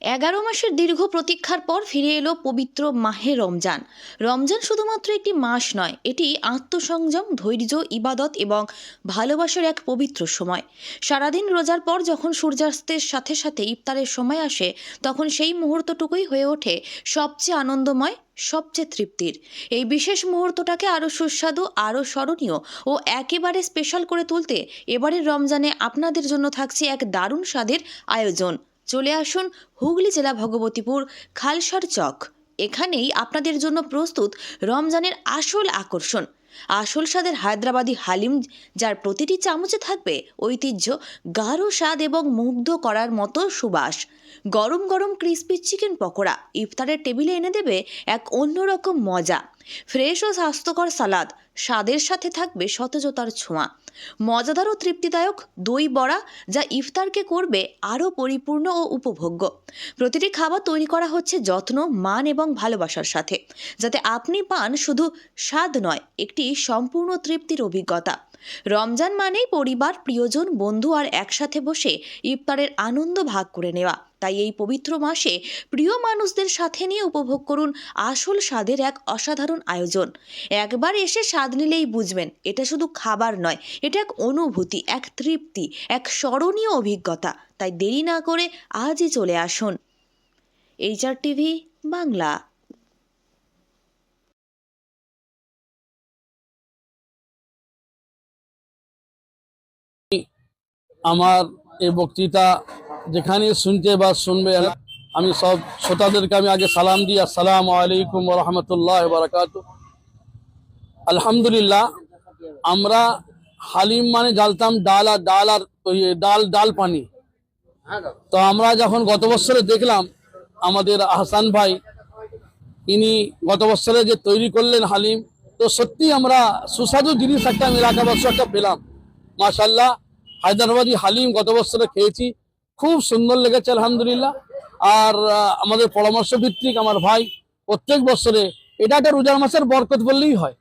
এগারো মাসের দীর্ঘ প্রতীক্ষার পর ফিরে এলো পবিত্র মাহে রমজান। রমজান শুধুমাত্র একটি মাস নয়, এটি আত্মসংযম, ধৈর্য, ইবাদত এবং ভালোবাসার এক পবিত্র সময়। সারাদিন রোজার পর যখন সূর্যাস্তের সাথে সাথে ইফতারের সময় আসে, তখন সেই মুহূর্তটুকুই হয়ে ওঠে সবচেয়ে আনন্দময়, সবচেয়ে তৃপ্তির। এই বিশেষ মুহূর্তটাকে আরও সুস্বাদু, আরও স্মরণীয় ও একেবারে স্পেশাল করে তুলতে এবারের রমজানে আপনাদের জন্য থাকছে এক দারুণ স্বাদের আয়োজন। চলে আসুন হুগলি জেলা ভগবতীপুর খালসার চক। এখানেই আপনাদের জন্য প্রস্তুত রমজানের আসল আকর্ষণ। আসল স্বাদের হায়দ্রাবাদি হালিম, যার প্রতিটি চামচে থাকবে ঐতিহ্য, গাঢ় স্বাদ এবং মুগ্ধ করার মতো সুবাস। গরম গরম ক্রিসপি চিকেন পকোড়া ইফতারের টেবিলে এনে দেবে এক অন্যরকম মজা। ফ্রেশ ও স্বাস্থ্যকর সালাদ, স্বাদের সাথে থাকবে সতেজতার ছোঁয়া। মজাদার ও তৃপ্তিদায়ক দই বড়া যা ইফতারকে করবে আরও পরিপূর্ণ ও উপভোগ্য। প্রতিটি খাবার তৈরি করা হচ্ছে যত্ন, মান এবং ভালোবাসার সাথে। যাতে আপনি পান শুধু স্বাদ নয়, একটি সম্পূর্ণ তৃপ্তির অভিজ্ঞতা। রমজান মানেই পরিবার, প্রিয়জন, বন্ধু আর একসাথে বসে ইফতারের আনন্দ ভাগ করে নেওয়া। তাই এই পবিত্র মাসে প্রিয় মানুষদের সাথে নিয়ে উপভোগ করুন আসল স্বাদের এক অসাধারণ আয়োজন। একবার এসে স্বাদ নিলেই বুঝবেন, এটা শুধু খাবার নয়, এটা এক অনুভূতি, এক তৃপ্তি, এক স্মরণীয় অভিজ্ঞতা। তাই দেরি না করে আজই চলে আসুন। HR TV, Bangla. আমার এই বক্তৃতা যেখানে শুনতে বা শুনবে, আমি সব শ্রোতাদেরকে আমি আগে সালাম দিই। আসসালামু আলাইকুম রহমতুল্লাহ বারকাত। আলহামদুলিল্লাহ, আমরা হালিম মানে জ্বালতাম ডাল আর ডাল আর ডাল ডাল পানি। তো আমরা যখন গত বছরে দেখলাম আমাদের আহসান ভাই, ইনি গত বছরে যে তৈরি করলেন হালিম, তো সত্যি আমরা সুস্বাদু জিনিস একটা এলাকাবাসী একটা পেলাম। মাশাল্লাহ হায়দ্রাবাদি হালিম গত বছরে খেয়েছি। খুব সুন্দর লেগেছে আলহামদুলিল্লাহ। আর আমাদের পরামর্শ ভিত্তিক আমার ভাই প্রত্যেক বছরে এটা একটা রোজার মাসের বরকত বললেই হয়।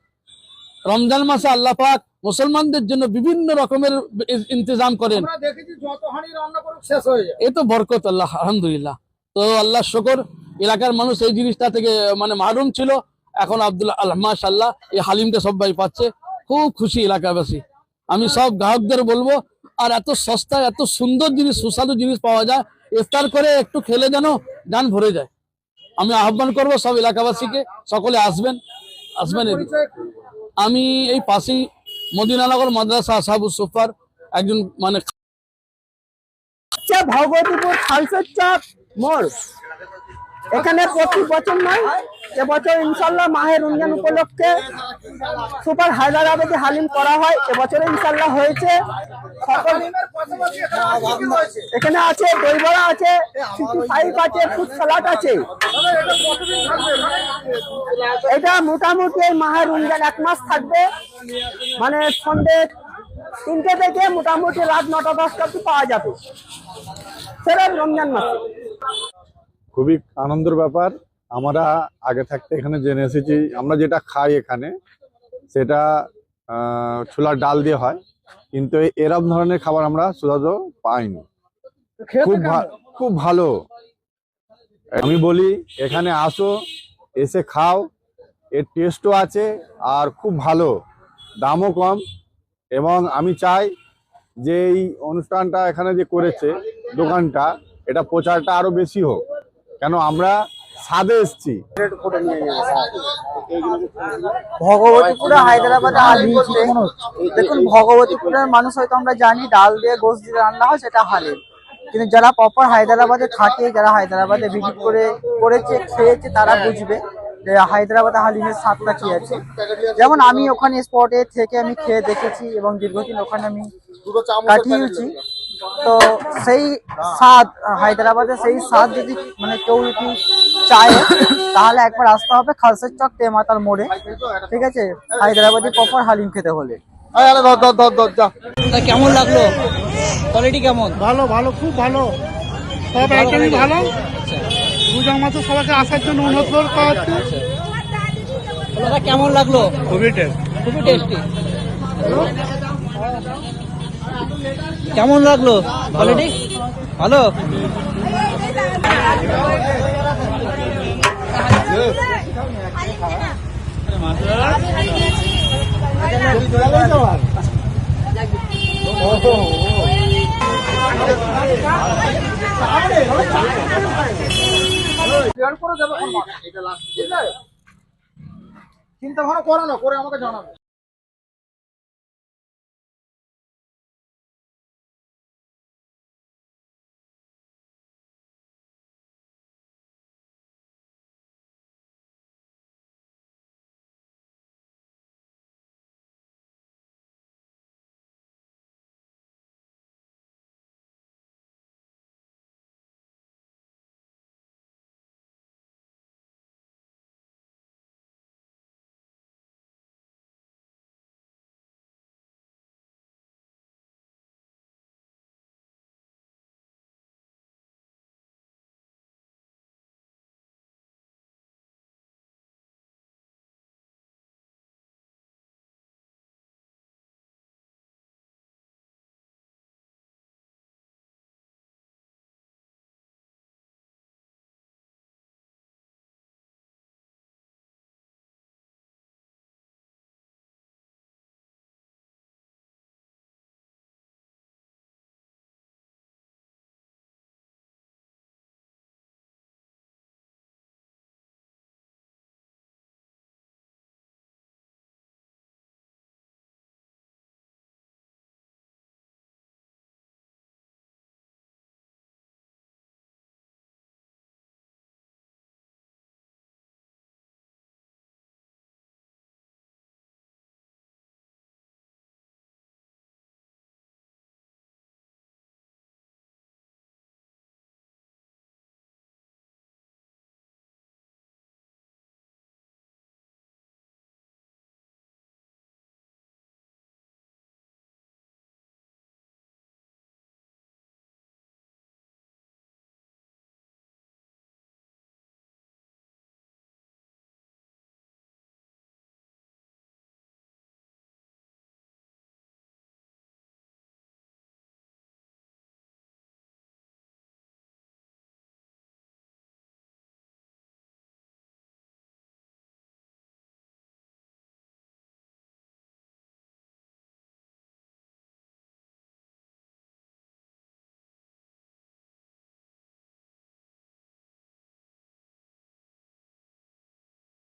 রমজান মাসে আল্লাহ পাক মুসলমানদের জন্য বিভিন্ন রকমের ইন- ইন্তজাম করেন। হয়ে এ তো বরকত আল্লাহ আলহামদুলিল্লাহ। তো আল্লাহ শকর এলাকার মানুষ এই জিনিসটা থেকে মানে মারুম ছিল। এখন আব্দুল্লাহ আল্লাহ মাশাল্লাহ এই হালিমটা সবাই পাচ্ছে। খুব খুশি এলাকাবাসী। আমি সব গ্রাহকদের বলব আর এত সস্তায় এত সুন্দর জিনিস, সুস্বাদু জিনিস পাওয়া যায়। ইফতার করে একটু খেলে যেন গান ভরে যায়। আমি আহ্বান করব সব এলাকাবাসীকে, সকলে আসবেন আসবেন আমি এই পাশেই মদিনানগর মাদ্রাসা আসাবু সুফার, একজন মানে ভগবতীপুর খালসের চাপ এখানে প্রতি বছর নয় এবছর ইনশাল্লাহ মাহের রমজান উপলক্ষে সুপার হায়দ্রাবাদে হালিম করা হয় এবছরে ইনশাল্লাহ হয়েছে। এখানে আছে দই বড়া আছে আছে ফুড সালাড আছে। এটা মোটামুটি মাহের রমজান এক মাস থাকবে। মানে সন্ধ্যে তিনটে থেকে মোটামুটি রাত নটা দশটা পাওয়া যাবে। সেটা রমজান মাসে। খুবই আনন্দের ব্যাপার। আমরা আগে থাকতে এখানে জেনে এসেছি আমরা যেটা খাই এখানে সেটা ছোলার ডাল দিয়ে হয়। কিন্তু এরম ধরনের খাবার আমরা সুদাদ পাইনি। খুব খুব ভালো। আমি বলি এখানে আসো এসে খাও এর টেস্টও আছে আর খুব ভালো দামও কম। এবং আমি চাই যে এই অনুষ্ঠানটা এখানে যে করেছে দোকানটা এটা প্রচারটা আরও বেশি হোক। কেন আমরা সাদে এসছি। ভগবতীপুরে, হায়দ্রাবাদে করতে দেখুন, ভগবতীপুরের মানুষ হয়তো আমরা জানি, ডাল দিয়ে গোস দিয়ে রান্না হয়, সেটা হালিম। কিন্তু যারা প্রপার হায়দ্রাবাদে থাকে, যারা হায়দ্রাবাদে ভিজিট করে, করেছে, খেয়েছে, তারা বুঝবে যে হায়দ্রাবাদে হালিমের স্বাদটা কি আছে। যেমন আমি ওখানে স্পটে থেকে আমি খেয়ে দেখেছি এবং দীর্ঘদিন ওখানে আমি কাটিয়েছি তো সেই স্বাদ হায়দ্রাবাদের সেই স্বাদ যদি মানে কেউ যদি চায় তাহলে একবার আসতে হবে খালসের চক তেমাতার মোড়ে ঠিক আছে? হায়দ্রাবাদি প্রপার হালিম খেতে হলে। কেমন লাগল? কোয়ালিটি কেমন? ভালো ভালো খুব ভালো। সব আইটেমই ভালো। রোজার মাসে সবাইকে আসার জন্য অনুরোধ করা হচ্ছে কেমন লাগল? খুবই টেস্ট খুবই টেস্টি কেমন লাগল? কোয়ালিটি ভালো। চিন্তা ভাবনা করো না করে আমাকে জানাবে।